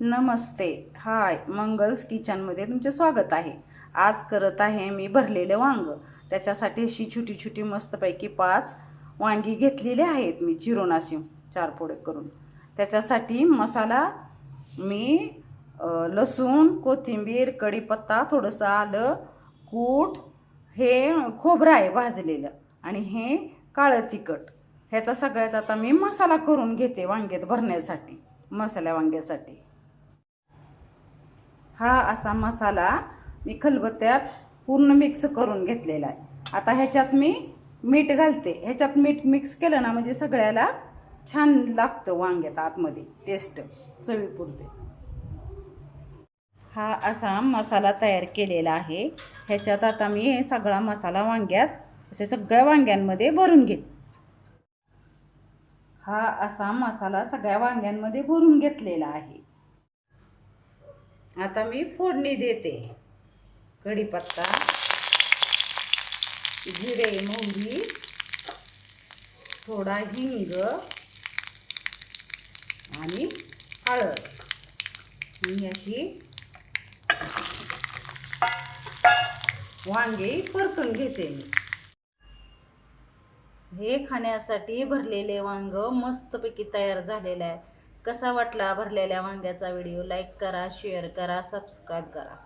नमस्ते. हाय मंगल्स किचनमध्ये तुमचे स्वागत आहे. आज करत आहे मी भरलेलं वांग. त्याच्यासाठी अशी छोटी छोटी मस्तपैकी पाच वांगी घेतलेली आहेत मी चिरून अशी चार पोळे करून. त्याच्यासाठी मसाला मी लसूण कोथिंबीर कढीपत्ता थोडंसं आलं कूट हे खोबरं आहे भाजलेलं आणि हे काळं तिखट. ह्याचा सगळ्याचा आता मी मसाला करून घेते वांग्यात भरण्यासाठी मसाल्या वांग्यासाठी. हा असा मसाला मी खलबत्त्यात पूर्ण मिक्स करून घेतलेला आहे. आता ह्याच्यात मी मीठ घालते. ह्याच्यात मीठ मिक्स केलं ना म्हणजे सगळ्याला छान लागतं वांग्यात आतमध्ये. टेस्ट चवीपुरते. हा असा मसाला तयार केलेला आहे. ह्याच्यात आता मी सगळा मसाला वांग्यात असे सगळ्या वांग्यांमध्ये भरून घेते. हा असा मसाला सगळ्या वांग्यांमध्ये भरून घेतलेला आहे. आता मी फोडणी देते. कढीपत्ता जिरे मोहरी थोडा हिंग आणि हळद. मी अशी वांगे परतून घेते. मी हे खाण्यासाठी भरलेले वांग मस्तपैकी तयार झालेले आहे कसा वाटला भरलेल्या वांग्याचा व्हिडिओ लाईक करा शेअर करा सबस्क्राईब करा.